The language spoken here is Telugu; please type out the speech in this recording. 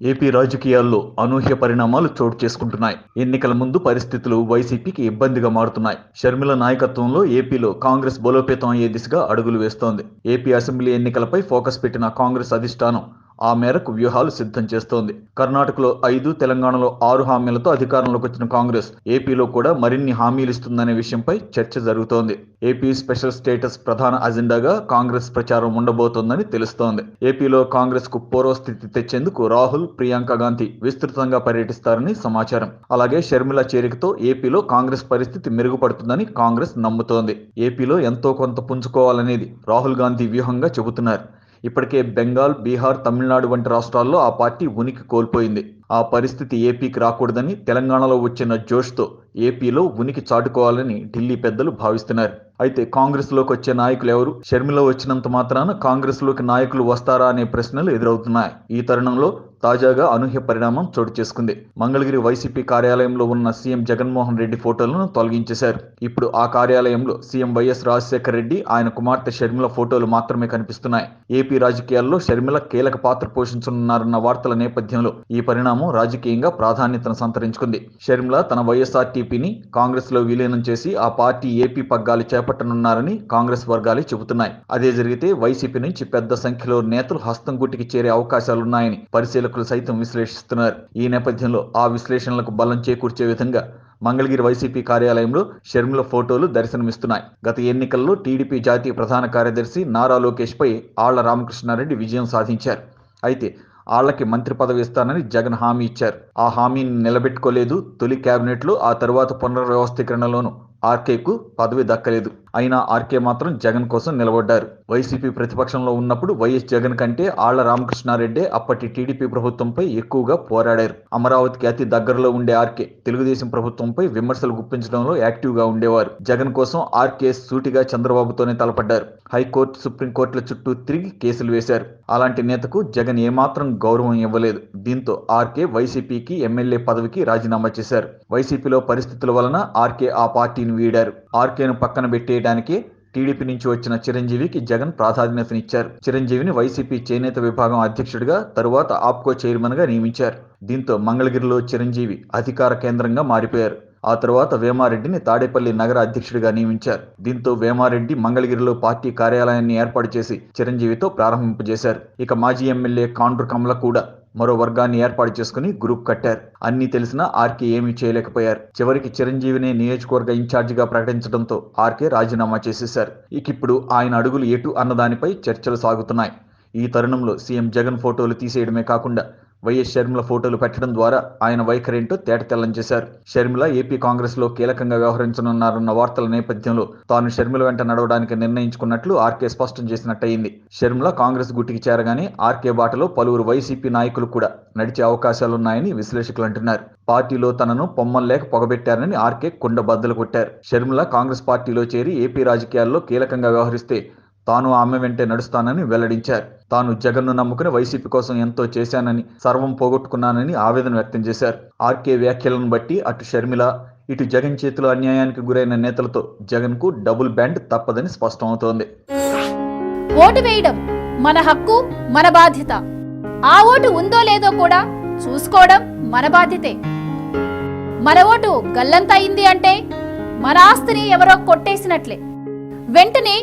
ఏపీ రాజకీయాల్లో అనూహ్య పరిణామాలు చోటు చేసుకుంటున్నాయి. ఎన్నికల ముందు పరిస్థితులు వైసీపీకి ఇబ్బందిగా మారుతున్నాయి. షర్మిల నాయకత్వంలో ఏపీలో కాంగ్రెస్ బలోపేతం అయ్యే దిశగా అడుగులు వేస్తోంది. ఏపీ అసెంబ్లీ ఎన్నికలపై ఫోకస్ పెట్టిన కాంగ్రెస్ అధిష్టానం ఆ మేరకు వ్యూహాలు సిద్ధం చేస్తోంది. కర్ణాటకలో ఐదు తెలంగాణలో ఆరు హామీలతో అధికారంలోకి వచ్చిన కాంగ్రెస్ ఏపీలో కూడా మరిన్ని హామీలు ఇస్తుందనే విషయంపై చర్చ జరుగుతోంది. ఏపీ స్పెషల్ స్టేటస్ ప్రధాన అజెండాగా కాంగ్రెస్ ప్రచారం ఉండబోతోందని తెలుస్తోంది. ఏపీలో కాంగ్రెస్కు పూర్వస్థితి తెచ్చేందుకు రాహుల్ ప్రియాంక గాంధీ విస్తృతంగా పర్యటిస్తారని సమాచారం. అలాగే షర్మిల చేరికతో ఏపీలో కాంగ్రెస్ పరిస్థితి మెరుగుపడుతుందని కాంగ్రెస్ నమ్ముతోంది. ఏపీలో ఎంతో కొంత పుంజుకోవాలనేది రాహుల్ గాంధీ వ్యూహంగా చెబుతున్నారు. ఇప్పటికే బెంగాల్ బీహార్ తమిళనాడు వంటి రాష్ట్రాల్లో ఆ పార్టీ ఉనికి కోల్పోయింది. ఆ పరిస్థితి ఏపీకి రాకూడదని తెలంగాణలో వచ్చిన జోష్తో ఏపీలో ఉనికి చాటుకోవాలని ఢిల్లీ పెద్దలు భావిస్తున్నారు. అయితే కాంగ్రెస్లోకి వచ్చే నాయకులు ఎవరు? షర్మిల వచ్చినంత మాత్రాన కాంగ్రెస్లోకి నాయకులు వస్తారా అనే ప్రశ్నలు ఎదురవుతున్నాయి. ఈ తరుణంలో తాజాగా అనూహ్య పరిణామం చోటు చేసుకుంది. మంగళగిరి వైసీపీ కార్యాలయంలో ఉన్న సీఎం జగన్మోహన్ రెడ్డి ఫోటోలను తొలగించేశారు. ఇప్పుడు ఆ కార్యాలయంలో సీఎం వైఎస్ రాజశేఖర రెడ్డి ఆయన కుమార్తె షర్మిల ఫోటోలు మాత్రమే కనిపిస్తున్నాయి. ఏపీ రాజకీయాల్లో షర్మిల కీలక పాత్ర పోషించనున్నారన్న వార్తల నేపథ్యంలో ఈ పరిణామం రాజకీయంగా ప్రాధాన్యతను సంతరించుకుంది. షర్మిల తన వైఎస్ఆర్టీ ఆర్టీపీని కాంగ్రెస్లో విలీనం చేసి ఆ పార్టీ ఏపీ పగ్గాలు చేపట్టనున్నారని కాంగ్రెస్ వర్గాలే చెబుతున్నాయి. అదే జరిగితే వైసీపీ నుంచి పెద్ద సంఖ్యలో నేతలు హస్తం గుట్టికి చేరే అవకాశాలున్నాయని పరిశీలకులు సైతం విశ్లేషిస్తున్నారు. ఈ నేపథ్యంలో ఆ విశ్లేషణలకు బలం చేకూర్చే విధంగా మంగళగిరి వైసీపీ కార్యాలయంలో షర్మిల ఫోటోలు దర్శనమిస్తున్నాయి. గత ఎన్నికల్లో టీడీపీ జాతీయ ప్రధాన కార్యదర్శి నారా లోకేష్ పై ఆళ్ళ రామకృష్ణారెడ్డి విజయం సాధించారు. అయితే ఆళ్ళకి మంత్రి పదవి ఇస్తానని జగన్ హామీ ఇచ్చారు. ఆ హామీని నిలబెట్టుకోలేదు తొలి కేబినెట్లో ఆ తరువాత పునర్వ్యవస్థీకరణలోనూ ఆర్కేకు పదవి దక్కలేదు. అయినా ఆర్కే మాత్రం జగన్ కోసం నిలబడ్డారు. వైసీపీ ప్రతిపక్షంలో ఉన్నప్పుడు వైఎస్ జగన్ కంటే ఆళ్ళ రామకృష్ణారెడ్డి అప్పటి టీడీపీ ప్రభుత్వంపై ఎక్కువగా పోరాడారు. అమరావతికి అతి దగ్గరలో ఉండే ఆర్కే తెలుగుదేశం ప్రభుత్వంపై విమర్శలు గుప్పించడంలో యాక్టివ్గా ఉండేవారు. జగన్ కోసం ఆర్కే సూటిగా చంద్రబాబుతోనే తలపడ్డారు. హైకోర్టు సుప్రీంకోర్టుల చుట్టూ తిరిగి కేసులు వేశారు. అలాంటి నేతకు జగన్ ఏమాత్రం గౌరవం ఇవ్వలేదు. దీంతో ఆర్కే వైసీపీకి ఎమ్మెల్యే పదవికి రాజీనామా చేశారు. వైసీపీలో పరిస్థితుల వలన ఆర్కే ఆ పార్టీని వీడారు. ఆర్కేను పక్కన చేయడానికి టీడీపీ నుంచి వచ్చిన చిరంజీవికి జగన్ ప్రాధాన్యతనిచ్చారు. చిరంజీవిని వైసీపీ చేనేత విభాగం అధ్యక్షుడిగా తరువాత ఆప్కో చైర్మన్గా నియమించారు. దీంతో మంగళగిరిలో చిరంజీవి అధికార కేంద్రంగా మారిపోయారు. ఆ తర్వాత వేమారెడ్డిని తాడేపల్లి నగర అధ్యక్షుడిగా నియమించారు. దీంతో వేమారెడ్డి మంగళగిరిలో పార్టీ కార్యాలయాన్ని ఏర్పాటు చేసి చిరంజీవితో ప్రారంభింపజేశారు. ఇక మాజీ ఎమ్మెల్యే కాండ్రు కమల కూడా మరో వర్గాన్ని ఏర్పాటు చేసుకుని గ్రూప్ కట్టారు. అన్ని తెలిసినా ఆర్కే ఏమీ చేయలేకపోయారు. చివరికి చిరంజీవిని నియోజకవర్గ ఇన్ఛార్జిగా ప్రకటించడంతో ఆర్కే రాజీనామా చేసేశారు. ఇక ఇప్పుడు ఆయన అడుగులు ఎటు అన్నదానిపై చర్చలు సాగుతున్నాయి. ఈ తరుణంలో సీఎం జగన్ ఫోటోలు తీసేయడమే కాకుండా వైఎస్ షర్మిల ఫోటోలు పెట్టడం ద్వారా ఆయన వైఖరేంటో తేటతెల్లం చేశారు. షర్మిల ఏపీ కాంగ్రెస్లో కీలకంగా వ్యవహరించనున్నారన్న వార్తల నేపథ్యంలో తాను షర్మిల వెంట నడవడానికి నిర్ణయించుకున్నట్లు ఆర్కే స్పష్టం చేసినట్టయింది. షర్మిల కాంగ్రెస్ గుట్టికి చేరగానే ఆర్కే బాటలో పలువురు వైసీపీ నాయకులు కూడా నడిచే అవకాశాలున్నాయని విశ్లేషకులు అంటున్నారు. పార్టీలో తనను పొమ్మల్లేక పొగబెట్టారని ఆర్కే కుండ బద్దలు కొట్టారు. షర్మిల కాంగ్రెస్ పార్టీలో చేరి ఏపీ రాజకీయాల్లో కీలకంగా వ్యవహరిస్తే తాను ఆమె వెంటే నడుస్తానని వెల్లడించారు. తాను జగన్ను నమ్ముకుని వైసీపీ కోసం ఎంతో చేశానని సర్వం పోగొట్టుకున్నానని ఆవేదన వ్యక్తం చేశారు. ఆర్కే వ్యాఖ్యలను బట్టి అటు షర్మిల ఇటు జగన్ చేతిలో అన్యాయానికి గురైన నేతలతో జగన్కు డబుల్ బ్యాండ్ తప్పదని స్పష్టమవుతోంది. ఓటు వేయడం మన హక్కు మన బాధ్యత. ఆ ఓటు ఉందో లేదో కూడా చూసుకోవడం మన బాధ్యతే. మన ఓటు గల్లంతయింది అంటే మన ఆస్తిని ఎవరో కొట్టేసినట్లే. వెంటనే